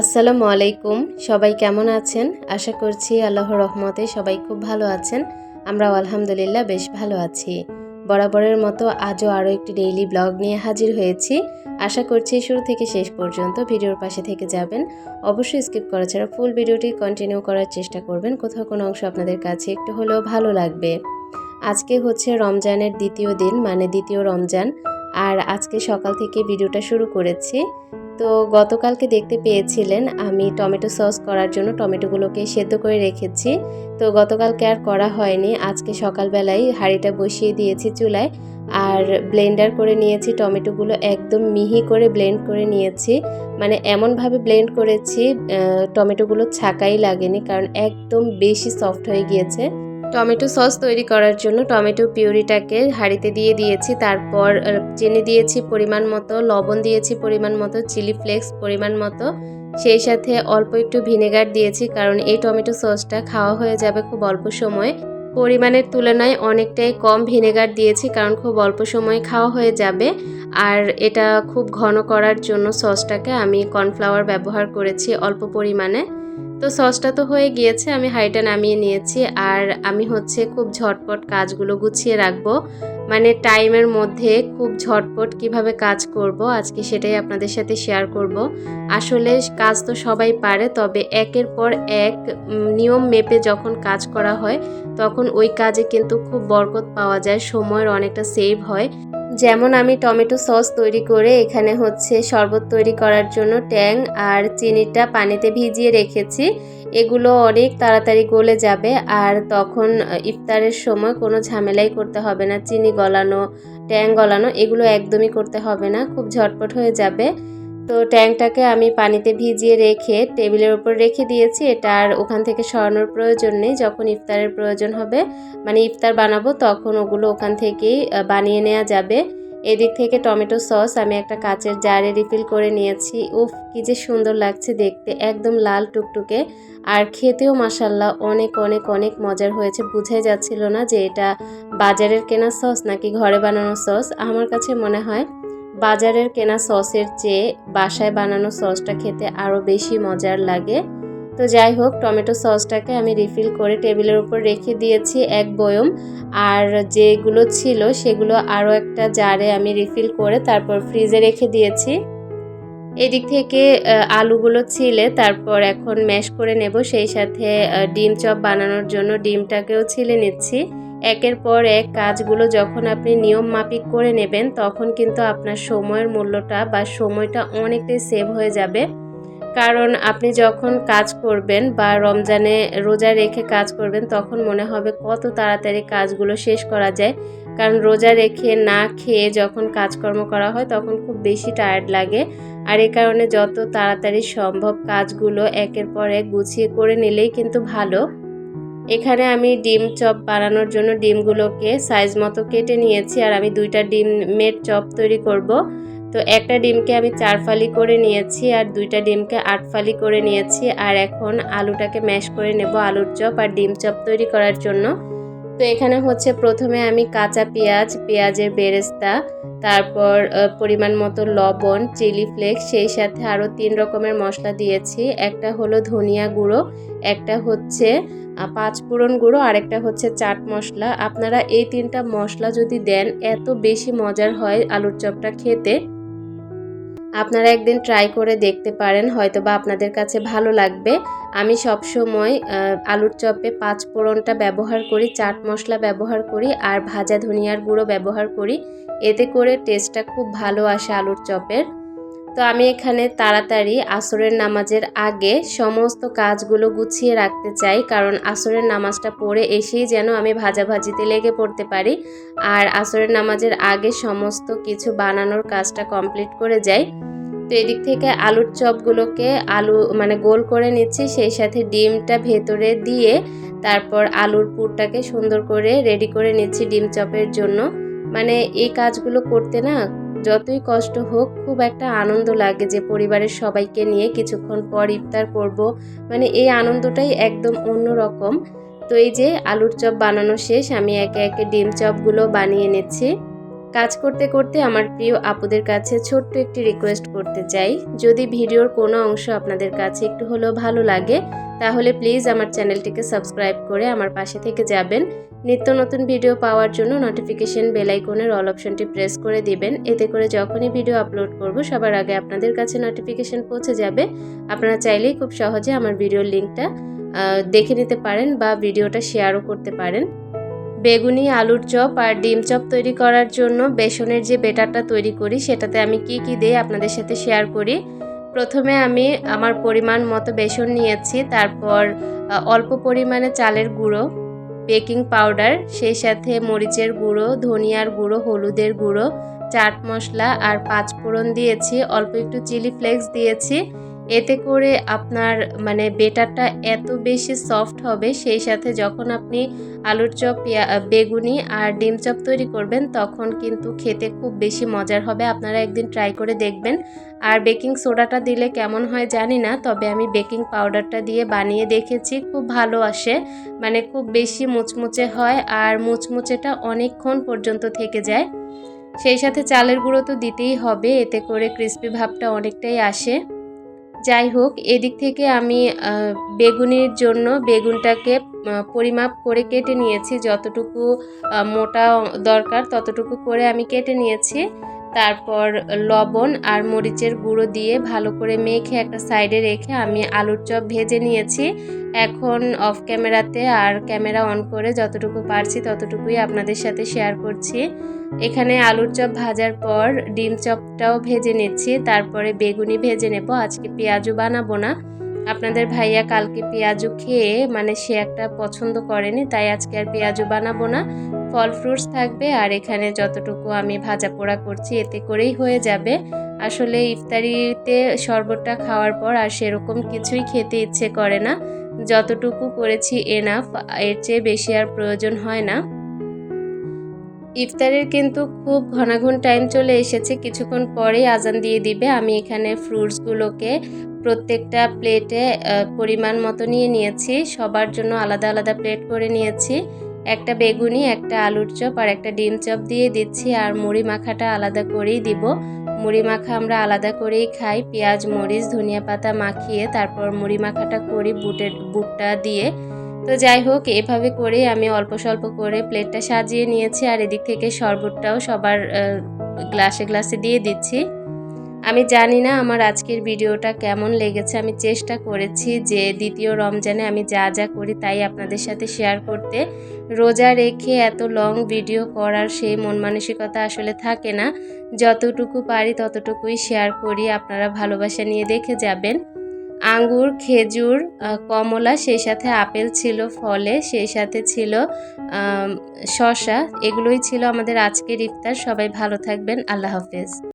আসসালামু আলাইকুম। সবাই কেমন আছেন? আশা করছি আল্লাহর রহমতে সবাই খুব ভালো আছেন। আমরাও আলহামদুলিল্লাহ বেশ ভালো আছি। বরাবরের মতো আজও আরও একটি ডেইলি ব্লগ নিয়ে হাজির হয়েছি। আশা করছি শুরু থেকে শেষ পর্যন্ত ভিডিওর পাশে থেকে যাবেন। অবশ্যই স্কিপ করা ছাড়া ফুল ভিডিওটি কন্টিনিউ করার চেষ্টা করবেন। কোথাও কোনো অংশ আপনাদের কাছে একটু হলেও ভালো লাগবে। আজকে হচ্ছে রমজানের দ্বিতীয় দিন মানে দ্বিতীয় রমজান। আর আজকে সকাল থেকে ভিডিওটা শুরু করেছি। তো গতকালকে দেখতে পেয়েছিলেন আমি টমেটো সস করার জন্য টমেটোগুলোকে সেদ্ধ করে রেখেছি। তো গতকালকে আর করা হয়নি। আজকে সকালবেলায় হাঁড়িটা বসিয়ে দিয়েছি চুলায় আর ব্লেন্ডার করে নিয়েছি টমেটোগুলো। একদম মিহি করে ব্লেন্ড করে নিয়েছি। মানে এমনভাবে ব্লেন্ড করেছি টমেটোগুলো ছাকাই লাগেনি কারণ একদম বেশি সফট হয়ে গিয়েছে। টমেটো সস তৈরি করার জন্য টমেটো পিউরিটাকে হাঁড়িতে দিয়ে দিয়েছি। তারপর চিনি দিয়েছি পরিমাণ মতো, লবণ দিয়েছি পরিমাণ মতো, চিলি ফ্লেক্স পরিমাণ মতো। সেই সাথে অল্প একটু ভিনেগার দিয়েছি কারণ এই টমেটো সসটা খাওয়া হয়ে যাবে খুব অল্প সময়। পরিমাণের তুলনায় অনেকটাই কম ভিনেগার দিয়েছি কারণ খুব অল্প সময় খাওয়া হয়ে যাবে। আর এটা খুব ঘন করার জন্য সসটাকে আমি কর্নফ্লাওয়ার ব্যবহার করেছি অল্প পরিমাণে। তো সসটা তো হয়ে গিয়েছে, আমি হাইটা নামিয়ে নিয়েছি। আর আমি হচ্ছে খুব ঝটপট কাজগুলো গুছিয়ে রাখব। মানে টাইমের মধ্যে খুব ঝটপট কীভাবে কাজ করব, আজকে সেটাই আপনাদের সাথে শেয়ার করব। আসলে কাজ তো সবাই পারে, তবে একের পর এক নিয়ম মেপে যখন কাজ করা হয়, তখন ওই কাজে কিন্তু খুব বরকত পাওয়া যায়, সময়ের অনেকটা সেভ হয়। যেমন আমি টমেটো সস তৈরি করে এখানে হচ্ছে শরবত তৈরি করার জন্য ট্যাং আর চিনিটা পানিতে ভিজিয়ে রেখেছি। এগুলো অনেক তাড়াতাড়ি গলে যাবে আর তখন ইফতারের সময় কোনো ঝামেলাই করতে হবে না। চিনি গলানো, ট্যাং গলানো এগুলো একদমই করতে হবে না। খুব ঝটপট হয়ে যাবে। তো ট্যাংটাকে আমি পানিতে ভিজিয়ে রেখে টেবিলের উপর রেখে দিয়েছি। এটা আর ওখান থেকে সরানোর প্রয়োজন নেই। যখন ইফতারের প্রয়োজন হবে মানে ইফতার বানাবো, তখন ওগুলো ওখান থেকেই বানিয়ে নেওয়া যাবে। এদিক থেকে টমেটো সস আমি একটা কাচের জারে রিফিল করে নিয়েছি। উফ, কি যে সুন্দর লাগছে দেখতে। একদম লাল টুকটুকে। আর খেতেও মাসাল্লাহ অনেক অনেক অনেক মজার হয়েছে। বুঝাই যাচ্ছিল না যে এটা বাজারের কেনা সস নাকি ঘরে বানানো সস। আমার কাছে মনে হয় বাজারের কেনা সসের চেয়ে বাসায় বানানো সসটা খেতে আরও বেশি মজার লাগে। তো যাই হোক, টমেটো সসটাকে আমি রিফিল করে টেবিলের উপর রেখে দিয়েছি এক বয়ম। আর যেগুলো ছিল সেগুলো আরও একটা জারে আমি রিফিল করে তারপর ফ্রিজে রেখে দিয়েছি। এদিক থেকে আলুগুলো ছিলে, তারপর এখন ম্যাশ করে নেব। সেই সাথে ডিম চপ বানানোর জন্য ডিমটাকেও ছিলে নিচ্ছি। একের পর এক কাজগুলো যখন আপনি নিয়ম মাফিক করে নেবেন, তখন কিন্তু আপনার সময়ের মূল্যটা বা সময়টা অনেকটাই সেভ হয়ে যাবে। কারণ আপনি যখন কাজ করবেন বা রমজানে রোজা রেখে কাজ করবেন, তখন মনে হবে কত তাড়াতাড়ি কাজগুলো শেষ করা যায়। কারণ রোজা রেখে না খেয়ে যখন কাজকর্ম করা হয়, তখন খুব বেশি টায়ার্ড লাগে। আর এ কারণে যত তাড়াতাড়ি সম্ভব কাজগুলো একের পর এক গুছিয়ে করে নিলেই কিন্তু ভালো। এখানে আমি ডিম চপ বানানোর জন্য ডিমগুলোকে সাইজ মতো কেটে নিয়েছি আর আমি দুইটা ডিমের চপ তৈরি করব। তো একটা ডিমকে আমি চার ফালি করে নিয়েছি আর দুইটা ডিমকে আট ফালি করে নিয়েছি আর এখন আলুটাকে ম্যাশ করে নেব আলুর চপ আর ডিম চপ তৈরি করার জন্য। তো এখানে হচ্ছে প্রথমে আমি কাঁচা পেঁয়াজ, পেঁয়াজের বেরেস্তা, তারপর পরিমাণ মতো লবণ চিলি ফ্লেক্স সেই সাথে আরও তিন রকমের মশলা দিয়েছি। একটা হলো ধনিয়া গুঁড়ো, একটা হচ্ছে পাঁচ ফোড়ন গুঁড়ো আর একটা হচ্ছে চাট মশলা। আপনারা এই তিনটা মশলা যদি দেন এত বেশি মজার হয় আলুর চপটা খেতে। আপনারা একদিন ট্রাই করে দেখতে পারেন হয়তো বা আপনাদের কাছে ভালো লাগবে। আমি সবসময় আহ, আলুর চপে পাঁচ ফোড়নটা ব্যবহার করি চাট মশলা ব্যবহার করি আর ভাজা ধনিয়ার গুঁড়ো ব্যবহার করি। এতে করে টেস্টটা খুব ভালো আসে আলুর চপের। তো আমি এখানে তাড়াতাড়ি আসরের নামাজের আগে সমস্ত কাজগুলো গুছিয়ে রাখতে চাই, কারণ আসরের নামাজটা পড়ে এসেই যেন আমি ভাজাভাজিতে লেগে পড়তে পারি। আর আসরের নামাজের আগে সমস্ত কিছু বানানোর কাজটা কমপ্লিট করে যাই। তো এদিক থেকে আলুর চপগুলোকে আলু মানে গোল করে নিচ্ছি, সেই সাথে ডিমটা ভেতরে দিয়ে তারপর আলুর পুরটাকে সুন্দর করে রেডি করে নিচ্ছি ডিম চপের জন্য। মানে এই কাজগুলো করতে না যতই কষ্ট হোক, খুব একটা আনন্দ লাগে যে পরিবারের সবাইকে নিয়ে কিছুক্ষণ পর ইফতার করব। মানে এই আনন্দটাই একদম অন্যরকম তো এই যে আলুর চপ বানানো শেষ, আমি একে একে ডিম চপগুলো বানিয়ে নিচ্ছি। কাজ করতে করতে আমার প্রিয় আপুদের কাছে ছোট্ট একটি রিকোয়েস্ট করতে চাই। যদি ভিডিওর কোনো অংশ আপনাদের কাছে একটু হলেও ভালো লাগে, তাহলে প্লিজ আমার চ্যানেলটিকে সাবস্ক্রাইব করে আমার পাশে থেকে যাবেন। নিত্য নতুন ভিডিও পাওয়ার জন্য নোটিফিকেশন বেলাইকনের অল অপশনটি প্রেস করে দিবেন। এতে করে যখনই ভিডিও আপলোড করব, সবার আগে আপনাদের কাছে নোটিফিকেশন পৌঁছে যাবে। আপনারা চাইলেই খুব সহজে আমার ভিডিওর লিঙ্কটা দেখে নিতে পারেন বা ভিডিওটা শেয়ারও করতে পারেন। বেগুনি, আলুর চপ আর ডিম চপ তৈরি করার জন্য বেসনের যে বেটারটা তৈরি করি, সেটাতে আমি কি কি দিই আপনাদের সাথে শেয়ার করি। প্রথমে আমি আমার পরিমাণ মতো বেসন নিয়েছি, তারপর অল্প পরিমাণে চালের গুঁড়ো, বেকিং পাউডার, সেই সাথে মরিচের গুঁড়ো, ধনিয়ার গুঁড়ো, হলুদের গুঁড়ো, চাট মশলা আর পাঁচফোড়ন দিয়েছি, অল্প একটু চিলি ফ্লেক্স দিয়েছি। এতে করে আপনার মানে বেটারটা এত বেশি সফট হবে, সেই সাথে যখন আপনি আলুর চপ বেগুনি আর ডিম চপ তৈরি করবেন, তখন কিন্তু খেতে খুব বেশি মজার হবে। আপনারা একদিন ট্রাই করে দেখবেন। আর বেকিং সোডাটা দিলে কেমন হয় জানি না, তবে আমি বেকিং পাউডারটা দিয়ে বানিয়ে দেখেছি, খুব ভালো আসে। মানে খুব বেশি মুচমুচে হয় আর মুচমুচেটা অনেকক্ষণ পর্যন্ত থেকে যায়। সেই সাথে চালের গুঁড়ো তো দিতেই হবে, এতে করে ক্রিস্পি ভাবটা অনেকটাই আসে। যাই হোক, এদিক থেকে আমি বেগুনের জন্য বেগুনটাকে পরিমাপ করে কেটে নিয়েছি। যতটুকু মোটা দরকার ততটুকু করে আমি কেটে নিয়েছি। তারপর লবণ আর মরিচের গুঁড়ো দিয়ে ভালো করে মেখে একটা সাইডে রেখে আমি আলুর চপ ভেজে নিয়েছি। এখন অফ ক্যামেরাতে আর ক্যামেরা অন করে যতটুকু পারছি ততটুকুই আপনাদের সাথে শেয়ার করছি। এখানে আলুর চপ ভাজার পর ডিম চপটাও ভেজে নিচ্ছি, তারপরে বেগুনি ভেজে নেব। আজকে পেঁয়াজও বানাবো না। আপনাদের ভাইয়া কালকে পেঁয়াজু খেয়ে মানে সে একটা পছন্দ করেনি, তাই আজকে আর পেঁয়াজু বানাবো না। ফল ফ্রুটস থাকবে আর এখানে যতটুকু আমি ভাজা পোড়া করছি, এতে করেই হয়ে যাবে। আসলে ইফতারিতে শরবতটা খাওয়ার পর আর সেরকম কিছুই খেতে ইচ্ছে করে না। যতটুকু করেছি এনাফ এর চেয়ে বেশি আর প্রয়োজন হয় না। ইফতারের কিন্তু খুব ঘনাঘন টাইম চলে এসেছে, কিছুক্ষণ পরেই আজান দিয়ে দিবে। আমি এখানে ফ্রুটসগুলোকে প্রত্যেকটা প্লেটে পরিমাণ মতো নিয়ে নিয়েছি। সবার জন্য আলাদা আলাদা প্লেট করে নিয়েছি। একটা বেগুনি, একটা আলুর চপ আর একটা ডিম চপ দিয়ে দিচ্ছি আর মুড়ি মাখাটা আলাদা করেই দিব। মুড়ি মাখা আমরা আলাদা করেই খাই। পেঁয়াজ, মরিচ, ধনিয়া পাতা মাখিয়ে তারপর মুড়ি মাখাটা করি বুটের, বুটটা দিয়ে। তো যাই হোক, এভাবে করে আমি অল্প স্বল্প করে প্লেটটা সাজিয়ে নিয়েছি আর এদিক থেকে শরবতটাও সবার গ্লাসে গ্লাসে দিয়ে দিচ্ছি। আমি জানি না আমার আজকের ভিডিওটা কেমন লেগেছে। আমি চেষ্টা করেছি যে দ্বিতীয় রমজানে আমি যা যা করি তাই আপনাদের সাথে শেয়ার করতে। রোজা রেখে এত লং ভিডিও করার সেই মন মানসিকতা আসলে থাকে না। যতটুকু পারি ততটুকুই শেয়ার করি, আপনারা ভালোবাসা নিয়ে দেখে যাবেন। আঙ্গুর, খেজুর কমলা, সেই সাথে আপেল ছিল ফলে, সেই সাথে ছিল শশা এগুলোই ছিল আমাদের আজকের ইফতার। সবাই ভালো থাকবেন। আল্লাহ হাফেজ।